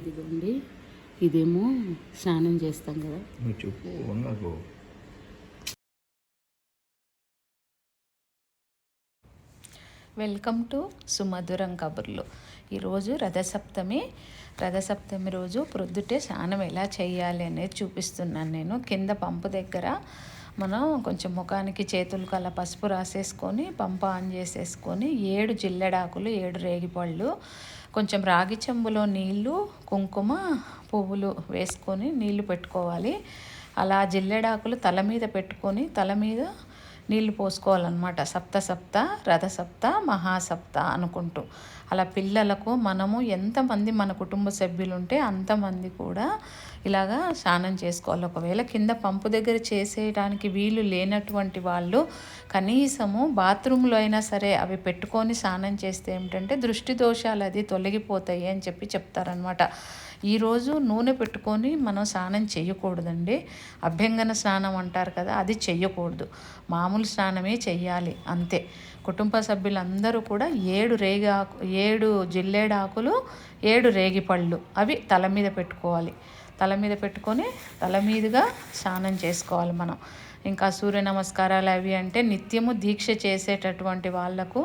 ఇదిగోండి. ఇదేమో స్నానం చేస్తాం కదా. చెప్పు వెల్కమ్ టు సుమధురం కబుర్లు. ఈరోజు రథసప్తమి. రథసప్తమి రోజు ప్రొద్దుటే స్నానం ఎలా చేయాలి అనేది చూపిస్తున్నాను నేను. కింద పంపు దగ్గర మనం కొంచెం ముఖానికి చేతులకు అలా పసుపు రాసేసుకొని పంపు ఆన్ చేసేసుకొని ఏడు జిల్లెడాకులు ఏడు రేగిపళ్ళు కొంచెం రాగి చెంబులో నీళ్ళు కుంకుమ పువ్వులు వేసుకొని నీళ్ళు పెట్టుకోవాలి. అలా జిల్లెడాకులు తల మీద పెట్టుకొని తల మీద నీళ్ళు పోసుకోవాలన్నమాట. సప్త సప్త రథ సప్త మహాసప్త అనుకుంటూ. అలా పిల్లలకు మనము ఎంతమంది మన కుటుంబ సభ్యులు ఉంటే అంతమంది కూడా ఇలాగా స్నానం చేసుకోవాలి. ఒకవేళ కింద పంపు దగ్గర చేసేయడానికి వీలు లేనటువంటి వాళ్ళు కనీసము బాత్రూంలో అయినా సరే అవి పెట్టుకొని స్నానం చేస్తే ఏమిటంటే దృష్టి దోషాలు అది తొలగిపోతాయి అని చెప్పి చెప్తారనమాట ఈరోజు నూనె పెట్టుకొని మనం స్నానం చేయకూడదండి. అభ్యంగన స్నానం అంటారు కదా అది చెయ్యకూడదు. మామూలు స్నానమే చెయ్యాలి అంతే. కుటుంబ సభ్యులందరూ కూడా ఏడు రేగి ఆకు ఏడు జిల్లేడాకులు ఏడు రేగిపళ్ళు అవి తల మీద పెట్టుకోవాలి. తల మీద పెట్టుకొని తల మీదుగా స్నానం చేసుకోవాలి మనం. ఇంకా సూర్య నమస్కారాలు అవి అంటే నిత్యము దీక్ష చేసేటటువంటి వాళ్ళకు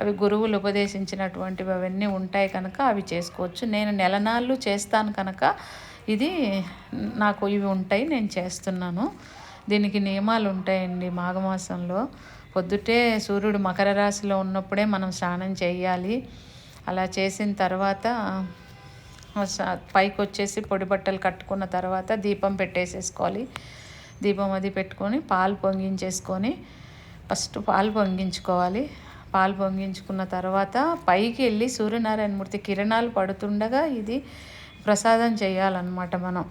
అవి గురువులు ఉపదేశించినటువంటివి అవన్నీ ఉంటాయి కనుక అవి చేసుకోవచ్చు. నేను నెలనాళ్ళు చేస్తాను కనుక ఇది నాకు ఇవి ఉంటాయి నేను చేస్తున్నాను. దీనికి నియమాలు ఉంటాయండి మాఘమాసంలో. పొద్దుటే సూర్యుడు మకర రాశిలో ఉన్నప్పుడే మనం స్నానం చేయాలి. అలా చేసిన తర్వాత పైకి వచ్చేసి పొడి బట్టలు కట్టుకున్న తర్వాత దీపం పెట్టేసేసుకోవాలి. దీపం అది పెట్టుకొని పాలు పొంగించేసుకొని ఫస్ట్ పాలు పొంగించుకోవాలి. పాలు పొంగించుకున్న తర్వాత పైకి వెళ్ళి సూర్యనారాయణమూర్తి కిరణాలు పడుతుండగా ఇది ప్రసాదం చేయాలన్నమాట మనం.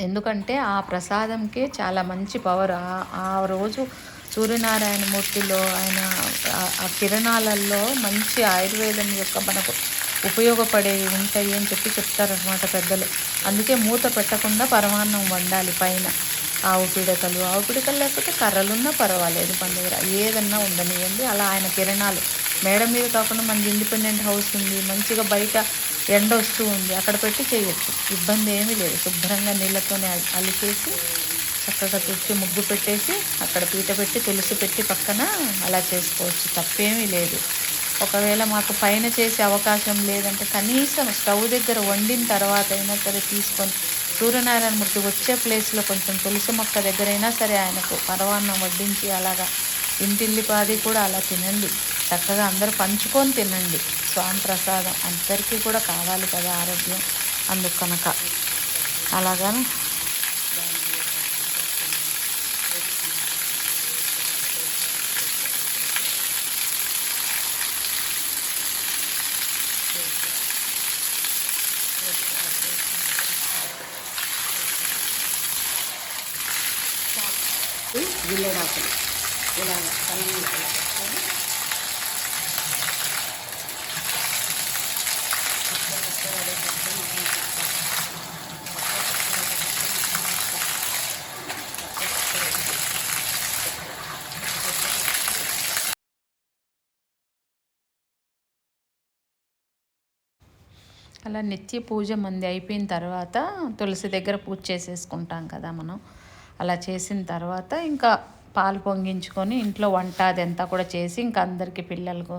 ఎందుకంటే ఆ ప్రసాదంకే చాలా మంచి పవర్. ఆ- రోజు సూర్యనారాయణమూర్తిలో ఆయన ఆ కిరణాలలో మంచి ఆయుర్వేదం యొక్క మనకు ఉపయోగపడేవి ఉంటాయి అని చెప్పి చెప్తారనమాట పెద్దలు. అందుకే మూత పెట్టకుండా పరమాన్నం వండాలి పైన. ఆవు పిడకలు ఆవు పిడకలు లేకపోతే కర్రలున్నా పర్వాలేదు మన దగ్గర. ఏదన్నా ఉండనివ్వండి అలా ఆయన కిరణాలు. మేడ మీద కాకుండా మనది ఇండిపెండెంట్ హౌస్ ఉంది. మంచిగా బయట ఎండ వస్తూ ఉంది. అక్కడ పెట్టి చేయొచ్చు. ఇబ్బంది ఏమీ లేదు. శుభ్రంగా నీళ్ళతోనే అలి- అలికేసి చక్కగా తుడిచి ముగ్గు పెట్టేసి అక్కడ పీట పెట్టి తులసి పెట్టి పక్కన అలా చేసుకోవచ్చు. తప్పేమీ లేదు. ఒకవేళ మాకు పైన చేసే అవకాశం లేదంటే కనీసం స్టవ్ దగ్గర వండిన తర్వాత అయినా సరే తీసుకొని సూర్యనారాయణమూర్తి వచ్చే ప్లేస్లో కొంచెం తులసి మొక్క దగ్గర అయినా సరే ఆయనకు పరవాన్నం వడ్డించి అలాగా ఇంటిల్లిపాది కూడా అలా తినండి. చక్కగా అందరూ పంచుకొని తినండి. స్వామి ప్రసాదం అందరికీ కూడా కావాలి కదా ఆరోగ్యం. అందుకు కనుక అలాగా అలా నిత్య పూజ మంది అయిపోయిన తర్వాత తులసి దగ్గర పూజ చేసేసుకుంటాం కదా మనం. అలా చేసిన తర్వాత ఇంకా పాలు పొంగించుకొని ఇంట్లో వంట అదంతా కూడా చేసి ఇంకా అందరికీ పిల్లలకు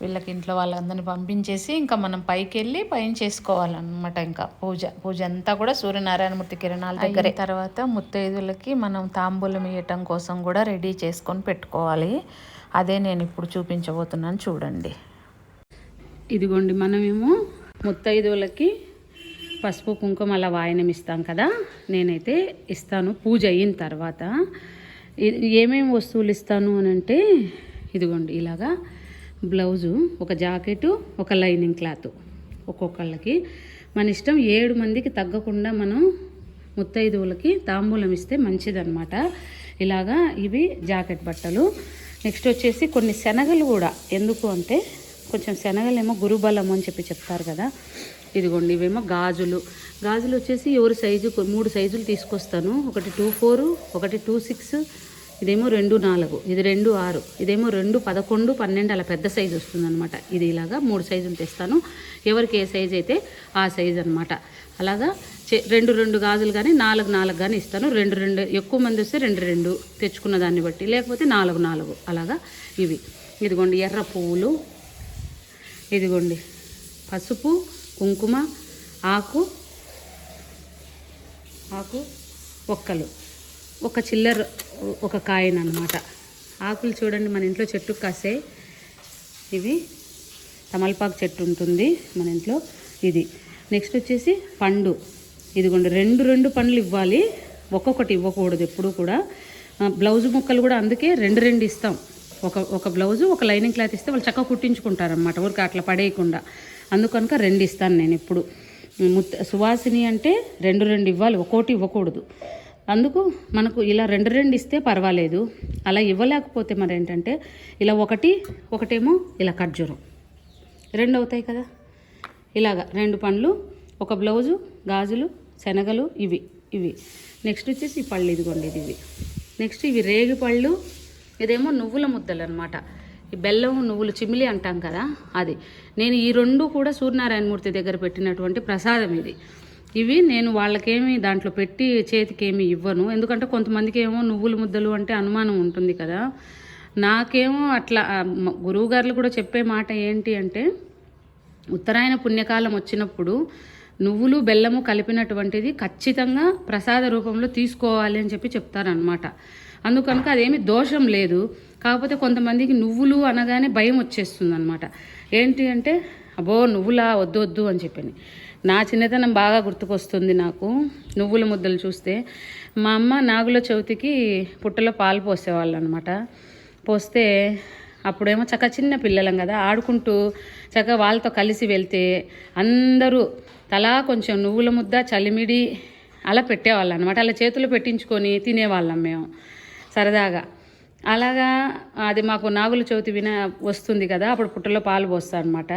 వీళ్ళకి ఇంట్లో వాళ్ళందరినీ పంపించేసి ఇంకా మనం పైకి వెళ్ళి పైన చేసుకోవాలన్నమాట ఇంకా పూజ. పూజ అంతా కూడా సూర్యనారాయణమూర్తి కిరణాల దగ్గర. తర్వాత ముత్తైదులకి మనం తాంబూలం ఇవ్వటం కోసం కూడా రెడీ చేసుకొని పెట్టుకోవాలి. అదే నేను ఇప్పుడు చూపించబోతున్నాను. చూడండి. ఇదిగోండి మనమేమో ముత్తైదువులకి పసుపు కుంకుమ అలా వాయనం ఇస్తాం కదా. నేనైతే ఇస్తాను. పూజ అయిన తర్వాత. ఏమేమి వస్తువులు ఇస్తాను అని అంటే ఇదిగోండి ఇలాగా బ్లౌజు ఒక జాకెటు ఒక లైనింగ్ క్లాత్ ఒక్కొక్కళ్ళకి. మన ఇష్టం ఏడు మందికి తగ్గకుండా మనం ముత్తైదువులకి తాంబూలం ఇస్తే మంచిదన్నమాట. ఇలాగా ఇవి జాకెట్ బట్టలు. నెక్స్ట్ వచ్చేసి కొన్ని శనగలు కూడా. ఎందుకు అంటే కొంచెం శనగలేమో గురుబలం అని చెప్పి చెప్తారు కదా. ఇదిగోండి ఇవేమో గాజులు. గాజులు వచ్చేసి ఎవరి సైజు మూడు సైజులు తీసుకొస్తాను. ఒకటి టూ ఫోర్ ఒకటి టూ సిక్స్ ఇదేమో రెండు నాలుగు ఇది రెండు ఆరు ఇదేమో రెండు పదకొండు పన్నెండు అలా పెద్ద సైజు వస్తుందన్నమాట. ఇది ఇలాగా మూడు సైజులు తెస్తాను. ఎవరికి ఏ సైజు అయితే ఆ సైజు అనమాట అలాగా చే- రెండు రెండు గాజులు కానీ నాలుగు నాలుగు కానీ ఇస్తాను. రెండు రెండు ఎక్కువ మంది వస్తే రెండు రెండు తెచ్చుకున్న దాన్ని బట్టి లేకపోతే నాలుగు నాలుగు. అలాగా ఇవి. ఇదిగోండి ఎర్ర పువ్వులు ఇదిగోండి. పసుపు కుంకుమ ఆకు ఆకు ఒక్కలు. ఒక చిల్లర ఒక కాయన అనమాట ఆకులు చూడండి మన ఇంట్లో చెట్టుకు కాసే ఇవి. తమలపాకు చెట్టు ఉంటుంది మన ఇంట్లో ఇది. నెక్స్ట్ వచ్చేసి పండు. ఇదిగోండి రెండు రెండు పండ్లు ఇవ్వాలి. ఒక్కొక్కటి ఇవ్వకూడదు ఎప్పుడు కూడా. బ్లౌజ్ ముక్కలు కూడా అందుకే రెండు రెండు ఇస్తాం. ఒక ఒక బ్లౌజు ఒక లైనింగ్ క్లాత్ ఇస్తే వాళ్ళు చక్కగా కుట్టించుకుంటారనమాట ఊరికి అట్లా పడేయకుండా. అందుకనుక రెండు ఇస్తాను నేను ఇప్పుడు ముత్త సువాసిని అంటే రెండు రెండు ఇవ్వాలి ఒక్కోటి ఇవ్వకూడదు. అందుకు మనకు ఇలా రెండు రెండు ఇస్తే పర్వాలేదు. అలా ఇవ్వలేకపోతే మరి ఏంటంటే ఇలా ఒకటి ఒకటేమో ఇలా ఖర్జూరం రెండు అవుతాయి కదా? ఇలాగా రెండు పండ్లు ఒక బ్లౌజు గాజులు శనగలు ఇవి ఇవి. నెక్స్ట్ వచ్చేసి ఈ పళ్ళు ఇదిగోండి ఇది ఇవి నెక్స్ట్ ఇవి రేగి పళ్ళు ఇదేమో నువ్వుల ముద్దలు అనమాట ఈ బెల్లం నువ్వులు చిమిలి అంటాం కదా అది. నేను ఈ రెండు కూడా సూర్యనారాయణమూర్తి దగ్గర పెట్టినటువంటి ప్రసాదం ఇది. ఇవి నేను వాళ్ళకేమి దాంట్లో పెట్టి చేతికేమి ఇవ్వను. ఎందుకంటే కొంతమందికి ఏమో నువ్వుల ముద్దలు అంటే అనుమానం ఉంటుంది కదా. నాకేమో అట్లా గురువుగారులు కూడా చెప్పే మాట ఏంటి అంటే ఉత్తరాయణ పుణ్యకాలం వచ్చినప్పుడు నువ్వులు బెల్లము కలిపినటువంటిది ఖచ్చితంగా ప్రసాద రూపంలో తీసుకోవాలి అని చెప్పి చెప్తారనమాట. అందుకనుక అదేమి దోషం లేదు. కాకపోతే కొంతమందికి నువ్వులు అనగానే భయం వచ్చేస్తుంది అనమాట ఏంటి అంటే అబ్బో నువ్వులా వద్దు వద్దు అని చెప్పని నా చిన్నతనం బాగా గుర్తుకొస్తుంది నాకు. నువ్వుల ముద్దలు చూస్తే మా అమ్మ నాగుల చవితికి పుట్టలో పాలు పోసేవాళ్ళు అనమాట పోస్తే అప్పుడేమో చక్క చిన్న పిల్లలం కదా ఆడుకుంటూ చక్కగా వాళ్ళతో కలిసి వెళ్తే అందరూ తలా కొంచెం నువ్వుల ముద్ద చలిమిడి అలా పెట్టేవాళ్ళం అనమాట అలా చేతులు పెట్టించుకొని తినేవాళ్ళం మేము. సరదాగా. అలాగా అది మాకు నాగుల చవితి విన వస్తుంది కదా అప్పుడు పుట్టలో పాలు పోస్తా అనమాట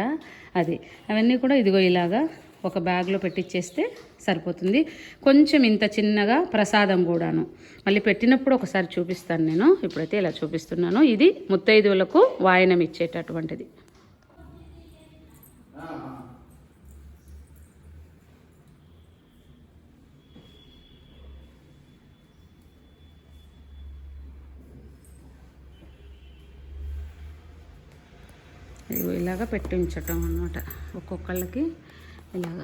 అది. అవన్నీ కూడా ఇదిగో ఇలాగా ఒక బ్యాగ్లో పెట్టిచ్చేస్తే సరిపోతుంది. కొంచెం ఇంత చిన్నగా ప్రసాదం కూడాను. మళ్ళీ పెట్టినప్పుడు ఒకసారి చూపిస్తాను నేను. ఇప్పుడైతే ఇలా చూపిస్తున్నాను. ఇది ముత్తైదువులకు వాయనం ఇచ్చేటటువంటిది. ఇదిగో ఇలాగ పెట్టించటం అనమాట ఒక్కొక్కళ్ళకి ఇలాగ.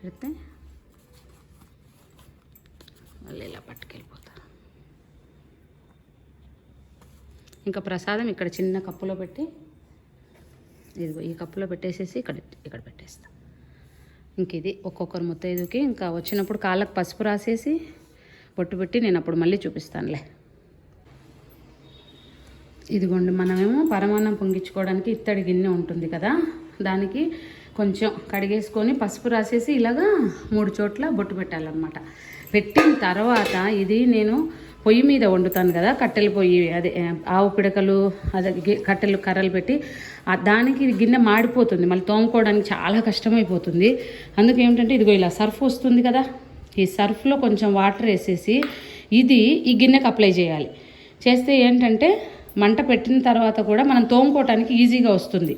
పెడితే మళ్ళీ ఇలా పట్టుకెళ్ళిపోతారు ఇంకా ప్రసాదం ఇక్కడ చిన్న కప్పులో పెట్టి ఇదిగో ఈ కప్పులో పెట్టేసేసి ఇక్కడ ఇక్కడ పెట్టేస్తా. ఇంక ఇది ఒక్కొక్కరు ముత్తైదుకి. ఇంకా వచ్చినప్పుడు కాళ్ళకు పసుపు రాసేసి బొట్టు పెట్టి నేను అప్పుడు మళ్ళీ చూపిస్తానులే. ఇదిగోండి మనమేమో పరమాన్నం పొంగించుకోవడానికి ఇత్తడి గిన్నె ఉంటుంది కదా దానికి కొంచెం కడిగేసుకొని పసుపు రాసేసి ఇలాగా మూడు చోట్ల బొట్టు పెట్టాలన్నమాట. పెట్టిన తర్వాత ఇది నేను పొయ్యి మీద వండుతాను కదా కట్టెల పొయ్యి అదే ఆవు పిడకలు అదే గి- కట్టెలు కర్రలు పెట్టి దానికి ఇది గిన్నె మాడిపోతుంది మళ్ళీ తోముకోవడానికి చాలా కష్టమైపోతుంది. అందుకే ఏమిటంటే ఇదిగో ఇలా సర్ఫ్ వస్తుంది కదా ఈ సర్ఫ్లో కొంచెం వాటర్ వేసేసి ఇది ఈ గిన్నెకి అప్లై చేయాలి. చేస్తే ఏంటంటే మంట పెట్టిన తర్వాత కూడా మనం తోముకోవటానికి ఈజీగా వస్తుంది.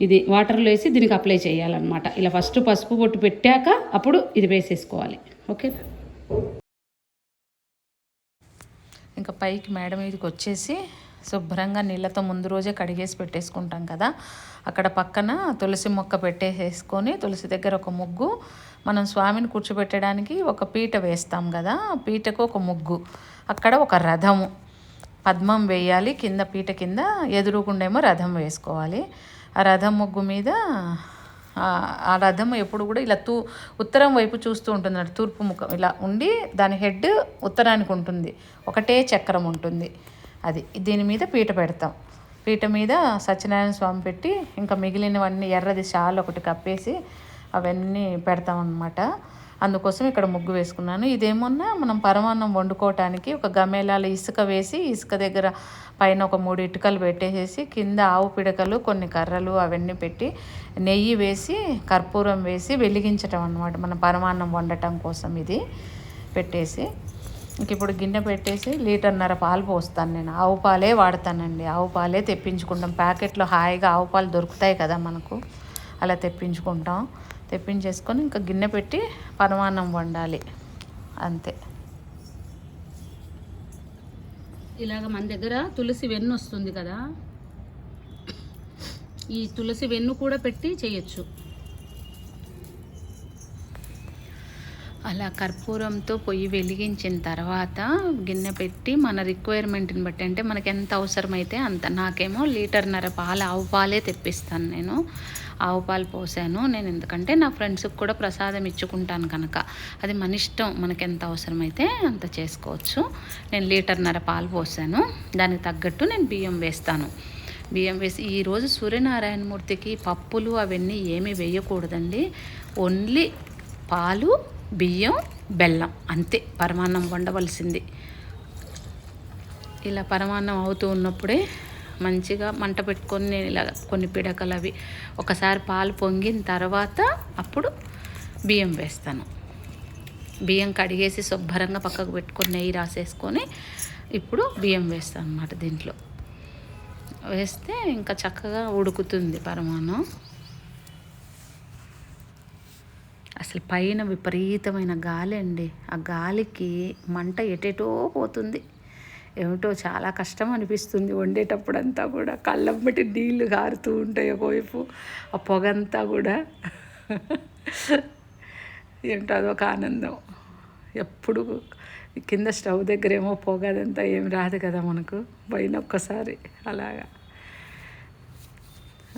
ఇది వాటర్లో వేసి దీనికి అప్లై చేయాలన్నమాట. ఇలా ఫస్ట్ పసుపు బొట్టు పెట్టాక అప్పుడు ఇది వేసేసుకోవాలి. ఓకే? ఇంకా పైకి మేడం మీదకి వచ్చేసి శుభ్రంగా నీళ్ళతో ముందు రోజే కడిగేసి పెట్టేసుకుంటాం కదా. అక్కడ పక్కన తులసి మొక్క పెట్టేసేసుకొని తులసి దగ్గర ఒక ముగ్గు మనం స్వామిని కూర్చోబెట్టడానికి ఒక పీట వేస్తాం కదా. పీటకు ఒక ముగ్గు. అక్కడ ఒక రథము. పద్మం వేయాలి కింద పీట కింద ఎదురుగుండేమో రథం వేసుకోవాలి. ఆ రథం ముగ్గు మీద ఆ- రథం ఎప్పుడు కూడా ఇలా తూ ఉత్తరం వైపు చూస్తూ ఉంటుంది తూర్పు ముఖం ఇలా ఉండి దాని హెడ్ ఉత్తరానికి ఉంటుంది. ఒకటే చక్రం ఉంటుంది. అది దీని మీద పీట పెడతాం. పీట మీద సత్యనారాయణ స్వామి పెట్టి ఇంకా మిగిలినవన్నీ ఎర్రది షాల్ ఒకటి కప్పేసి అవన్నీ పెడతాం అన్నమాట. అందుకోసం ఇక్కడ ముగ్గు వేసుకున్నాను. ఇదేమన్నా మనం పరమాన్నం వండుకోవటానికి ఒక గమేలాల ఇసుక వేసి ఇసుక దగ్గర పైన ఒక మూడు ఇటుకలు పెట్టేసేసి కింద ఆవు పిడకలు కొన్ని కర్రలు అవన్నీ పెట్టి నెయ్యి వేసి కర్పూరం వేసి వెలిగించటం అన్నమాట మన పరమాన్నం వండటం కోసం ఇది పెట్టేసి. ఇంక ఇప్పుడు గిన్నె పెట్టేసి లీటర్న్నర పాలు పోస్తాను నేను. ఆవు పాలే వాడతానండి. ఆవు పాలే తెప్పించుకుంటాం. ప్యాకెట్లో హాయిగా ఆవు పాలు దొరుకుతాయి కదా మనకు. అలా తెప్పించుకుంటాం. తెప్పించేసుకొని ఇంకా గిన్నె పెట్టి పరమాన్నం వండాలి. అంతే. ఇలాగ మన దగ్గర తులసి వెన్ను వస్తుంది కదా. ఈ తులసి వెన్ను కూడా పెట్టి చేయొచ్చు. అలా కర్పూరంతో పొయ్యి వెలిగించిన తర్వాత గిన్నె పెట్టి మన రిక్వైర్మెంట్ని బట్టి అంటే మనకి ఎంత అవసరమైతే అంత. నాకేమో లీటర్న్నర పాలు ఆవు పాలే తెప్పిస్తాను నేను. ఆవు పాలు పోసాను. నేను ఎందుకంటే నా ఫ్రెండ్స్కి కూడా ప్రసాదం ఇచ్చుకుంటాను కనుక. అది మన ఇష్టం. మనకి ఎంత అవసరమైతే అంత చేసుకోవచ్చు. నేను లీటర్న్నర పాలు పోసాను. దానికి తగ్గట్టు నేను బియ్యం వేస్తాను. బియ్యం వేసి ఈరోజు సూర్యనారాయణమూర్తికి పప్పులు అవన్నీ ఏమీ వేయకూడదండి. ఓన్లీ పాలు బియ్యం బెల్లం అంతే. పరమాన్నం వండవలసింది. ఇలా పరమాన్నం అవుతూ ఉన్నప్పుడే మంచిగా మంట పెట్టుకొని నేను ఇలా కొన్ని పిడకలు అవి ఒకసారి పాలు పొంగిన తర్వాత అప్పుడు బియ్యం వేస్తాను. బియ్యం కడిగేసి శుభ్రంగా పక్కకు పెట్టుకొని నెయ్యి రాసేసుకొని ఇప్పుడు బియ్యం వేస్తాను అన్నమాట దీంట్లో. వేస్తే ఇంకా చక్కగా ఉడుకుతుంది పరమాన్నం. అసలు పైన విపరీతమైన గాలి అండి. ఆ గాలికి మంట ఎటెటో పోతుంది. ఏమిటో చాలా కష్టం అనిపిస్తుంది వండేటప్పుడు అంతా కూడా. కళ్ళమ్మటి నీళ్ళు గారుతూ ఉంటాయి ఒకవైపు ఆ పొగంతా కూడా. ఏంటో అదొక ఆనందం. ఎప్పుడు కింద స్టవ్ దగ్గర ఏమో పొగ ఏం రాదు కదా మనకు. పైన ఒక్కసారి అలాగా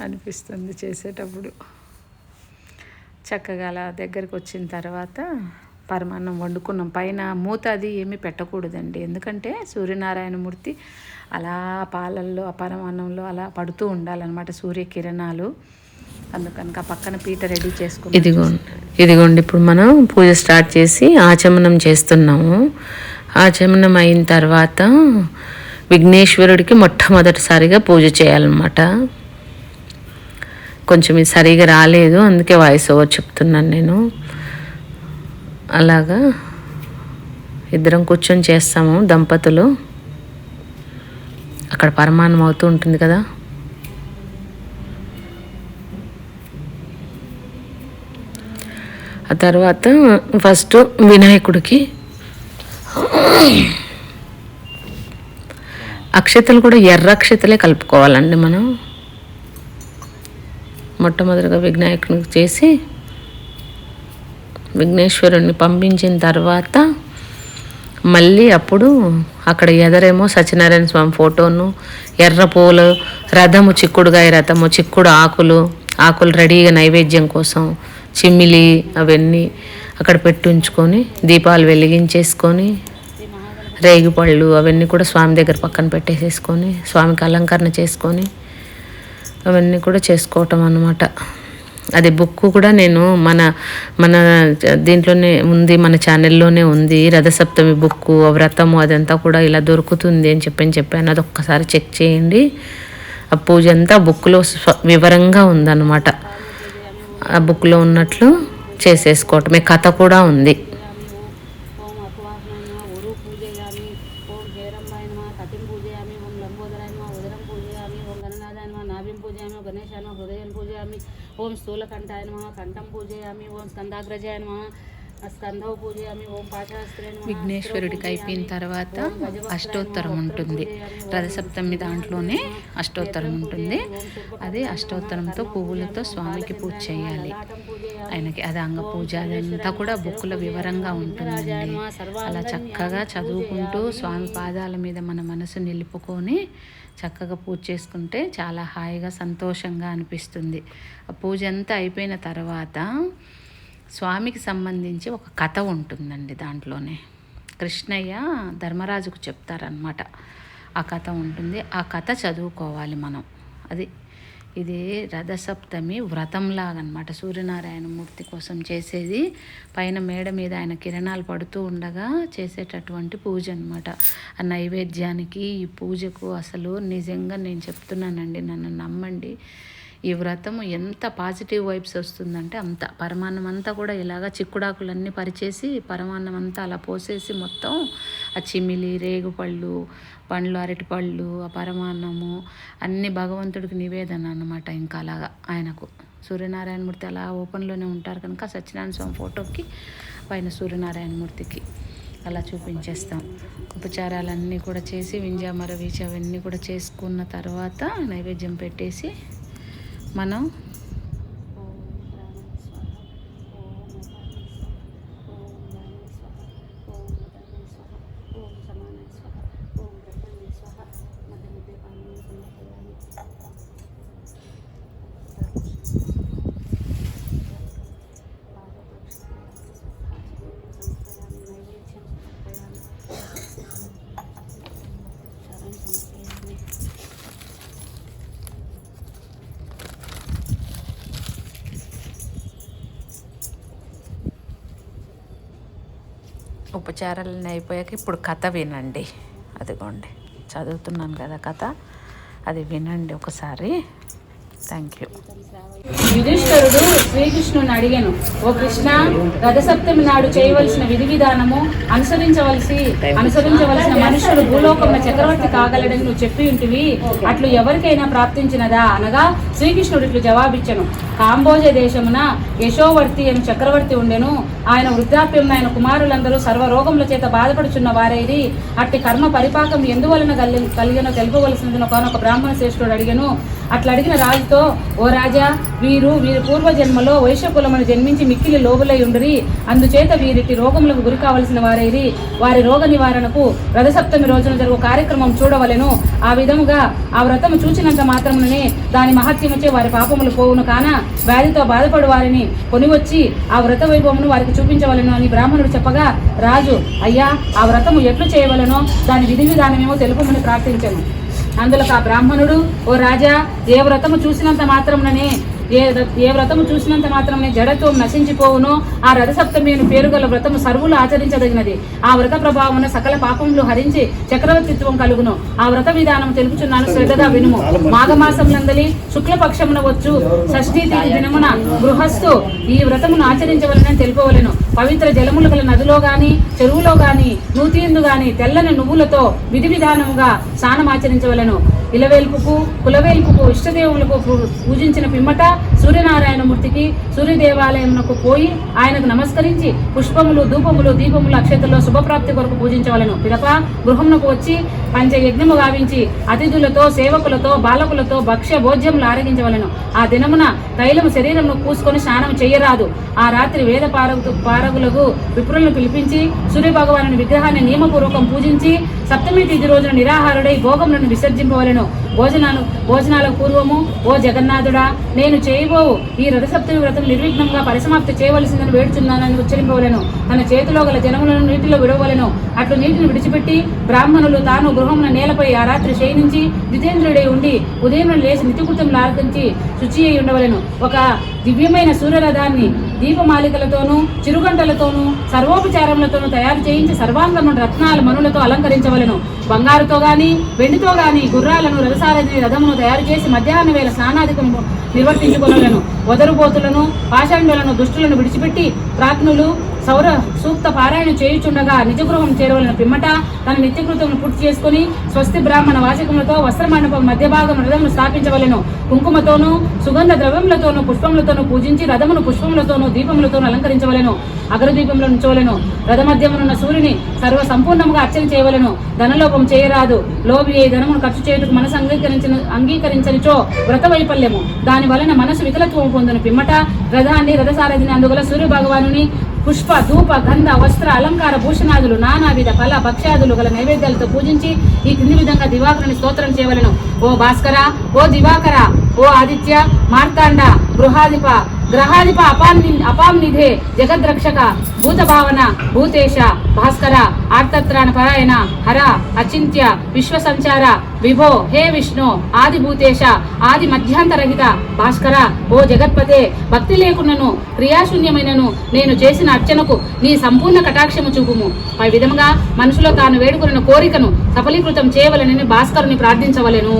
అనిపిస్తుంది చేసేటప్పుడు. చక్కగా అలా దగ్గరికి వచ్చిన తర్వాత పరమాన్నం వండుకున్నాం. పైన మూత అది ఏమీ పెట్టకూడదండి. ఎందుకంటే సూర్యనారాయణమూర్తి అలా పాలల్లో ఆ పరమాన్నంలో అలా పడుతూ ఉండాలన్నమాట సూర్యకిరణాలు అందుకనుక పక్కన పీట రెడీ చేసుకుని ఇదిగోండి ఇదిగోండి ఇప్పుడు మనం పూజ స్టార్ట్ చేసి ఆచమనం చేస్తున్నాము. ఆచమనం అయిన తర్వాత విఘ్నేశ్వరుడికి మొట్టమొదటిసారిగా పూజ చేయాలన్నమాట. కొంచెం ఇది సరిగా రాలేదు అందుకే వాయిస్ ఓవర్ చెప్తున్నాను నేను. అలాగా. ఇద్దరం కూర్చొని చేస్తాము దంపతులు. అక్కడ పరమాన్నం అవుతూ ఉంటుంది కదా. ఆ తర్వాత ఫస్ట్ వినాయకుడికి అక్షతలు కూడా ఎర్ర అక్షతలే కలుపుకోవాలండి మనం. మొట్టమొదటిగా వినాయకుడికి చేసి విఘ్నేశ్వరుణ్ణి పంపించిన తర్వాత మళ్ళీ అప్పుడు అక్కడ ఎదరేమో సత్యనారాయణ స్వామి ఫోటోను ఎర్ర పూలు రథము చిక్కుడుగాయ రథము చిక్కుడు ఆకులు ఆకులు రెడీగా నైవేద్యం కోసం చిమ్మిలి అవన్నీ అక్కడ పెట్టుంచుకొని దీపాలు వెలిగించేసుకొని రేగిపళ్ళు అవన్నీ కూడా స్వామి దగ్గర పక్కన పెట్టేసేసుకొని స్వామికి అలంకరణ చేసుకొని అవన్నీ కూడా చేసుకోవటం అన్నమాట. అది బుక్ కూడా నేను మన మన దీంట్లోనే ఉంది మన ఛానల్లోనే ఉంది. రథసప్తమి బుక్ వ్రతము అదంతా కూడా ఇలా దొరుకుతుంది అని చెప్పని చెప్పాను. అది ఒక్కసారి చెక్ చేయండి. ఆ పూజ అంతా బుక్లో వివరంగా ఉందన్నమాట. ఆ బుక్లో ఉన్నట్లు చేసేసుకోవటమే కథ కూడా ఉంది ఓం అపవాహనాయ నమః ఉరు పూజయామి ఓం హేరంబాయ నమః కటిం పూజయామి ఓం లంబోదరాయ నమః ఉదరం పూజయామి ఓం గణనాథాయ నమః నాభిం పూజయామి ఓం గణేశాయ నమః హృదయం పూజయామి. ఓం స్థూలకంఠాయ నమః. కంఠం పూజయామి. ఓం స్కందాగ్రజాయ నమః. విఘ్నేశ్వరుడికి అయిపోయిన తర్వాత అష్టోత్తరం ఉంటుంది. రథసప్తమి దాంట్లోనే అష్టోత్తరం ఉంటుంది. అదే అష్టోత్తరంతో పువ్వులతో స్వామికి పూజ చేయాలి. ఆయనకి అది అంగ పూజ అదంతా కూడా బుక్లో వివరంగా ఉంటుందండి అలా చక్కగా చదువుకుంటూ స్వామి పాదాల మీద మన మనసు నిలుపుకొని చక్కగా పూజ చేసుకుంటే చాలా హాయిగా సంతోషంగా అనిపిస్తుంది. ఆ పూజ అంతా అయిపోయిన తర్వాత స్వామికి సంబంధించి ఒక కథ ఉంటుందండి దాంట్లోనే. కృష్ణయ్య ధర్మరాజుకు చెప్తారనమాట ఆ కథ ఉంటుంది. ఆ కథ చదువుకోవాలి మనం. అది ఇది రథసప్తమి వ్రతంలాగనమాట సూర్యనారాయణమూర్తి కోసం చేసేది. పైన మేడ మీద ఆయన కిరణాలు పడుతూ ఉండగా చేసేటటువంటి పూజ అనమాట ఆ నైవేద్యానికి ఈ పూజకు అసలు నిజంగా నేను చెప్తున్నానండి నన్ను నమ్మండి. ఈ వ్రతము ఎంత పాజిటివ్ వైబ్స్ వస్తుందంటే అంత. పరమాన్నం అంతా కూడా ఇలాగా చిక్కుడాకులన్నీ పరిచేసి పరమాన్నం అంతా అలా పోసేసి మొత్తం ఆ చిమిలి రేగుపళ్ళు పండ్లు అరటిపళ్ళు ఆ పరమాన్నము అన్ని భగవంతుడికి నివేదన అన్నమాట ఇంకా అలాగా ఆయనకు. సూర్యనారాయణమూర్తి అలా ఓపెన్లోనే ఉంటారు కనుక సత్యనారాయణ స్వామి ఫోటోకి పైన సూర్యనారాయణమూర్తికి అలా చూపించేస్తాం. ఉపచారాలన్నీ కూడా చేసి వింజామర వీచి అవన్నీ కూడా చేసుకున్న తర్వాత నైవేద్యం పెట్టేసి మనం ఉపచారాలన్నీ అయిపోయాక ఇప్పుడు కథ వినండి. అదిగోండి. చదువుతున్నాను కదా కథ. అది వినండి ఒకసారి. Thank you. యుధిష్ఠరుడు శ్రీకృష్ణుని అడిగాను ఓ కృష్ణ రథసప్తమి నాడు చేయవలసిన విధి విధానము అనుసరించవలసి అనుసరించవలసిన మనుషులు భూలోకంలో చక్రవర్తి కాగలడని నువ్వు చెప్పి ఉంటివి. అట్లు ఎవరికైనా ప్రాప్తించినదా? అనగా శ్రీకృష్ణుడు ఇట్లు జవాబిచ్చను కాంబోజ దేశమున యశోవర్తి అని చక్రవర్తి ఉండెను. ఆయన వృద్ధాప్యం ఆయన కుమారులందరూ సర్వరోగముల చేత బాధపడుచున్న వారైది అట్టి కర్మ పరిపాకం ఎందువలన కలి కలిగినో తెలుపవలసినది ఒకనొక బ్రాహ్మణ శ్రేష్ఠుడు అడిగను అట్లా అడిగిన రాజుతో ఓ రాజా వీరు వీరి పూర్వజన్మలో వైశ్యకులమును జన్మించి మిక్కిలి లోబులై ఉండిరి. అందుచేత వీరికి రోగములకు గురి కావలసిన వారైరి. వారి రోగ నివారణకు రథసప్తమి రోజున జరుగు కార్యక్రమం చూడవలెను. ఆ విధముగా ఆ వ్రతము చూచినంత మాత్రముననే దాని మహత్యముచే వారి పాపములు పోవును కాన వ్యాధితో బాధపడు వారిని కొనివచ్చి ఆ వ్రత వైభవమును వారికి చూపించవలెను అని బ్రాహ్మణుడు చెప్పగా రాజు అయ్యా ఆ వ్రతము ఎట్లు చేయవలనో దాని విధి విధానమేమో తెలుపమని ప్రార్థించను. అందులో ఆ బ్రాహ్మణుడు ఓ రాజా ఏ వ్రతము చూసినంత మాత్రముననే ఏ ఏ వ్రతము చూసినంత మాత్రమే జడత్వం నశించిపోవునో. ఆ రథసప్తమి అని పేరు గల వ్రతము సర్వులు ఆచరించదగినది. ఆ వ్రత ప్రభావమున సకల పాపములు హరించి చక్రవర్తిత్వం కలుగును. ఆ వ్రత విధానం తెలుపుచున్నాను శ్రద్ధగా వినుము. మాఘమాసములందలి శుక్లపక్షమున వచ్చు. షష్ఠీ తిథి దినమున గృహస్థు ఈ వ్రతమును ఆచరించవలనని తెలుపవలెను. పవిత్ర జలములు గల నదిలో గాని చెరువులో గాని నూతియందు గాని తెల్లని నువ్వులతో విధి విధానముగా స్నానం ఆచరించవలెను ఇలవేల్పుకు కులవేల్పుకు ఇష్టదేవులకు పూ- పూజించిన పిమ్మట సూర్యనారాయణమూర్తికి సూర్య దేవాలయమునకు పోయి ఆయనకు నమస్కరించి పుష్పములు ధూపములు దీపములు అక్షతలో శుభప్రాప్తి కొరకు పూజించవలను. పిదప గృహమునకు వచ్చి పంచ యజ్ఞము గావించి అతిథులతో సేవకులతో బాలకులతో భక్ష్య భోజ్యములు ఆరగించవలను. ఆ దినమున తైలము శరీరమును పూసుకొని స్నానం చేయరాదు ఆ రాత్రి వేద పారగు పారగులకు విప్రులను పిలిపించి సూర్యభగవాను విగ్రహాన్ని నియమపూర్వకం పూజించి సప్తమి తిథి రోజున నిరాహారుడై భోగములను విసర్జింపవలెను. know భోజనాలు భోజనాలకు పూర్వము ఓ జగన్నాథుడా నేను చేయబోవు. ఈ రథసప్తమి వ్రతం నిర్విఘ్నంగా పరిసమాప్తి చేయవలసిందని వేడుచున్నానని ఉచ్చరింపవలను. తన చేతిలో గల జనములను నీటిలో విడవలెను అట్లు నీటిని విడిచిపెట్టి బ్రాహ్మణులు తాను గృహమున నేలపై ఆ రాత్రి శయనించి జితేంద్రుడై ఉండి ఉదయం లేచి నిత్యకృత్యం లార్కించి శుచి అయి ఉండవలను. ఒక దివ్యమైన సూర్యరథాన్ని దీపమాలికలతోనూ చిరుగంటలతోనూ సర్వోపచారములతోనూ తయారు చేయించి సర్వాంగము రత్నాల మనులతో అలంకరించవలెను. బంగారుతో గాని వెండితో గాని గుర్రాలను రథసారథిని రథమును తయారు చేసి మధ్యాహ్న వేళ స్నానాధికము నిర్వర్తించుకొనలను వదరుబోతులను పాషాండులను దుష్టులను విడిచిపెట్టి ప్రాజ్ఞులు సౌర సూక్త పారాయణ చేయుచుండగా నిజగృహం చేరవలన పిమ్మట తన నిత్యకృతమును పూర్తి చేసుకుని స్వస్తి బ్రాహ్మణ వాచకములతో వస్త్రమండపం మధ్య భాగం రథమును స్థాపించవలెను. కుంకుమతోనూ సుగంధ ద్రవ్యములతోనూ పుష్పములతోనూ పూజించి రథమును పుష్పములతోనూ దీపములతోనూ అలంకరించవలెను. అగ్రదీపంలో ఉంచవలను రథమధ్యమునున్న సూర్యుని సర్వ సంపూర్ణముగా అర్చన చేయవలెను. ధనలోపం చేయరాదు. లోబి ఏ ధనమును ఖర్చు చేయుటకు మనసు అంగీకరించిన అంగీకరించనిచో వ్రత వైఫల్యము. దాని వలన మనసు వికలత్వం పొందిన. పిమ్మట రథాన్ని రథసారథిని అందుగల సూర్య భగవానుని పుష్ప ధూప గంధ వస్త్ర అలంకార భూషణాదులు నానావిధ ఫల భక్ష్యాదులు గల నైవేద్యాలతో పూజించి ఈ క్రింది విధంగా దివాకరుని స్తోత్రం చేయవలను. ఓ భాస్కర ఓ దివాకర ఓ ఆదిత్య మార్తాండ గృహాధిప గ్రహాధిప అపాన్ని అపాంనిధే జగద్రక్షక భూత భావన భూతేశ భాస్కర ఆర్తత్రాణ పరాయణ హర అచింత్య విశ్వసంచార విభో హే విష్ణు ఆది భూతేశ ఆది మధ్యాంతరహిత భాస్కర ఓ జగత్పతే భక్తి లేకున్నను క్రియాశూన్యమైనను నేను చేసిన అర్చనకు నీ సంపూర్ణ కటాక్షము చూపుము. పై విధముగా మనసులో తాను వేడుకున్న కోరికను సఫలీకృతం చేయవలనని భాస్కరుని ప్రార్థించవలెను.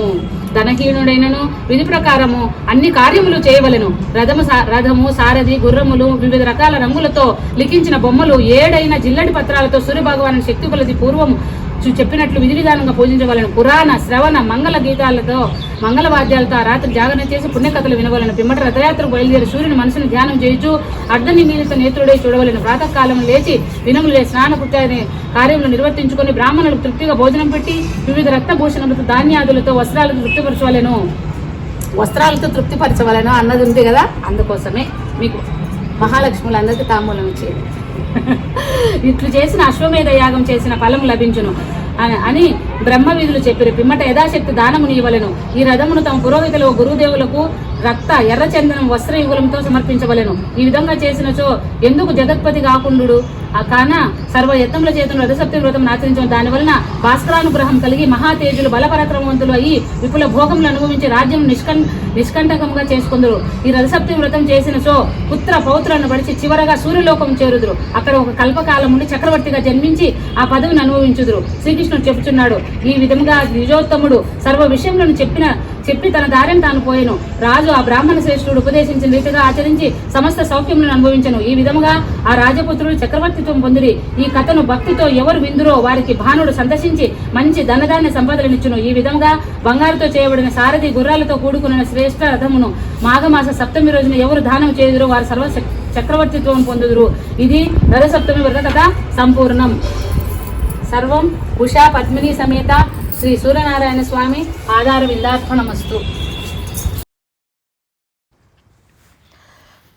ధనహీనుడైనను విధి ప్రకారము అన్ని కార్యములు చేయవలెను. రథము రథము సారథి గుర్రములు వివిధ రకాల రంగులతో లిఖించిన బొమ్మలు ఏడైన జిల్లడి పత్రాలతో సూర్యభగవాను శక్తి కొలది పూర్వము చెప్పినట్లు విధి విధానంగా పురాణ శ్రవణ మంగళ గీతాలతో మంగళ వాద్యాలతో ఆ రాత్రి జాగరణ చేసి పుణ్యకథలు వినవలను. పిమ్మట రథయాత్ర బయలుదేరి సూర్యుని మనసును ధ్యానం చేయుచు అర్ధనిమీలిత నేత్రుడై చూడవలను. ప్రాతకాలం లేచి వినములే స్నాన పుట్టాని కార్యములు నిర్వర్తించుకొని బ్రాహ్మణులకు తృప్తిగా భోజనం పెట్టి వివిధ రక్తభూషణములతో ధాన్యాదులతో వస్త్రాలతో తృప్తిపరచవలను. వస్త్రాలతో తృప్తిపరచవలను అన్నది ఉంది కదా? అందుకోసమే మీకు మహాలక్ష్ములందరికీ తాంబూలం ఇచ్చేది. ఇట్లు చేసిన అశ్వమేధ యాగం చేసిన ఫలం లభించును అని- బ్రహ్మ విధులు చెప్పిరు. పిమ్మట యథాశక్తి దానము నీయవలెను ఈ రథమును తమ పురోహితులు గురుదేవులకు రక్త ఎర్ర చందనం వస్త్ర యుగులంతో సమర్పించవలెను. ఈ విధంగా చేసినచో ఎందుకు జగత్పతి కాకుండు ఆ కాన సర్వ యత్నముల చేతను రథసప్తి వ్రతం ఆచరించడం దాని వలన భాస్కరానుగ్రహం కలిగి మహాతేజులు బలపరాక్రమవంతులు అయి విపుల భోగములు అనుభవించి రాజ్యం నిష్కం నిష్కంటకంగా చేసుకుందరు. ఈ రథసప్తి వ్రతం చేసిన చో పుత్ర పౌత్రులను పడిచి చివరగా సూర్యలోకం చేరుదురు. అక్కడ ఒక కల్పకాలం నుండి చక్రవర్తిగా జన్మించి ఆ పదవిని అనుభవించుదురు. శ్రీకృష్ణుడు చెప్పుచున్నాడు ఈ విధంగా నిజోత్తముడు సర్వ విషయములను చెప్పిన చెప్పి తన దారిని తాను పోయెను. రాజు ఆ బ్రాహ్మణ శ్రేష్ఠుడు ఉపదేశించిన రీతిగా ఆచరించి సమస్త సౌఖ్యములను అనుభవించను. ఈ విధముగా ఆ రాజపుత్రుడు చక్రవర్తిత్వం పొందిరి. ఈ కథను భక్తితో ఎవరు విందురో వారికి భానుడు సందర్శించి మంచి ధనధాన్య సంపదలనిచ్చును ఈ విధంగా బంగారుతో చేయబడిన సారథి గుర్రాలతో కూడుకున్న శ్రేష్ఠ రథమును మాఘమాస సప్తమి రోజున ఎవరు దానం చేయుదురో వారు సర్వ చక్రవర్తిత్వం పొందుదురు. ఇది రథసప్తమి వ్రత కథ సంపూర్ణం. సర్వం ఉషా పద్మిని సమేత శ్రీ సూర్యనారాయణ స్వామి ఆధార విందార్పణమస్తు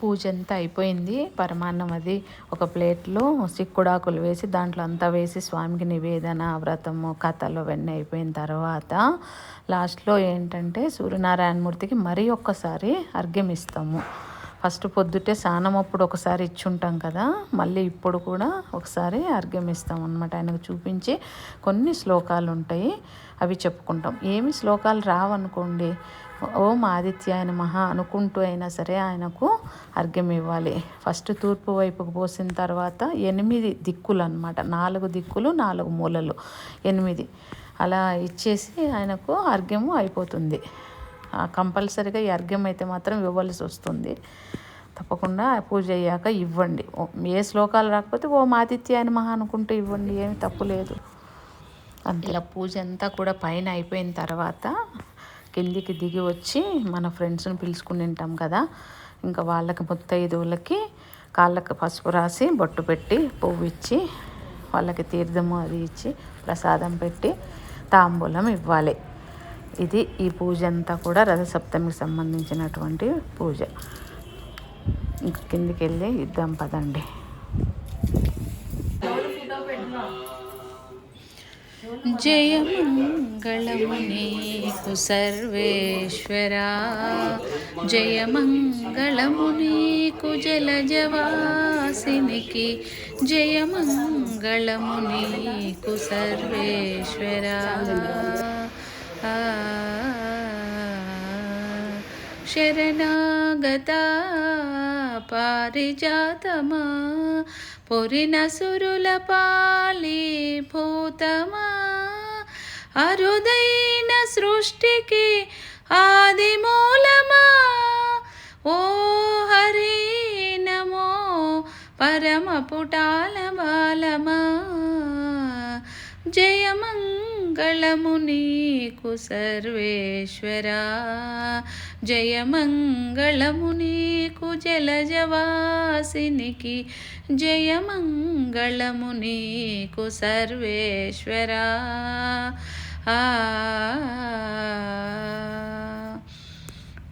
పూజ అంతా అయిపోయింది. పరమాన్నం అది ఒక ప్లేట్లో చిక్కుడాకులు వేసి దాంట్లో అంతా వేసి స్వామికి నివేదన వ్రతము కథలు అవన్నీ అయిపోయిన తర్వాత లాస్ట్లో ఏంటంటే సూర్యనారాయణమూర్తికి మరీ ఒక్కసారి అర్ఘ్యం ఇస్తాము ఫస్ట్ పొద్దుటే స్నానం అప్పుడు ఒకసారి ఇచ్చుంటాం కదా మళ్ళీ ఇప్పుడు కూడా ఒకసారి అర్ఘ్యం ఇస్తాం అనమాట ఆయనకు చూపించి కొన్ని శ్లోకాలు ఉంటాయి అవి చెప్పుకుంటాం. ఏమి శ్లోకాలు రావనుకోండి ఓం ఆదిత్య ఆయన మహా అనుకుంటూ అయినా సరే ఆయనకు అర్ఘ్యం ఇవ్వాలి. ఫస్ట్ తూర్పు వైపుకు పోసిన తర్వాత ఎనిమిది దిక్కులు అనమాట నాలుగు దిక్కులు నాలుగు మూలలు. ఎనిమిది. అలా ఇచ్చేసి ఆయనకు అర్ఘ్యము అయిపోతుంది. కంపల్సరీగా ఈ అర్ఘ్యం అయితే మాత్రం ఇవ్వవలసి వస్తుంది. తప్పకుండా పూజ అయ్యాక ఇవ్వండి. ఏ శ్లోకాలు రాకపోతే ఓ ఆదిత్యాయ మహా అనుకుంటూ ఇవ్వండి ఏమి తప్పు లేదు. అంతే. ఇలా పూజ అంతా కూడా పైన అయిపోయిన తర్వాత కిందికి దిగి వచ్చి మన ఫ్రెండ్స్ని పిలుచుకుని ఉంటాం కదా. ఇంకా వాళ్ళకి ముత్తైదువులకి కాళ్ళకి పసుపు రాసి బొట్టు పెట్టి పువ్వు ఇచ్చి వాళ్ళకి తీర్థము అది ఇచ్చి ప్రసాదం పెట్టి తాంబూలం ఇవ్వాలి. ఇది ఈ పూజ అంతా కూడా రథసప్తమికి సంబంధించినటువంటి పూజ. కిందికి వెళ్ళి ఇద్దాం పదండి. జయమంగళమునీకు సర్వేశ్వరా జయమంగళమునీకు జలజవాసినికి జయమంగళమునీకు సర్వేశ్వరా. శరణాగత పారిజాతమా? పొరిన సురుల పాలి భూతమా? అరుదైన సృష్టికి ఆది మూలమా? ఓ హరి నమో పరమ పుటాల బాలమా? జయమంగళము నీకు సర్వేశ్వరా. జయమంగళము నీకు జలజవాసినికి జయమంగళము నీకు సర్వేశ్వరా. ఆ.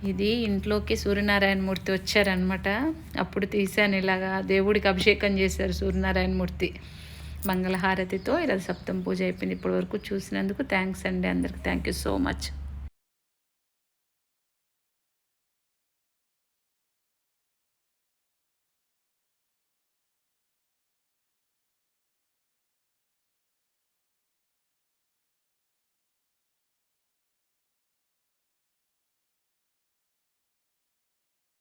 ఇది ఇంట్లోకి సూర్యనారాయణమూర్తి వచ్చారనమాట అప్పుడు తీశాను ఇలాగా దేవుడికి అభిషేకం చేశారు సూర్యనారాయణమూర్తి. మంగళహారతితో ఈరోజు సప్తం పూజ అయిపోయింది. ఇప్పటి వరకు చూసినందుకు థ్యాంక్స్ అండి అందరికి. Thank you so much.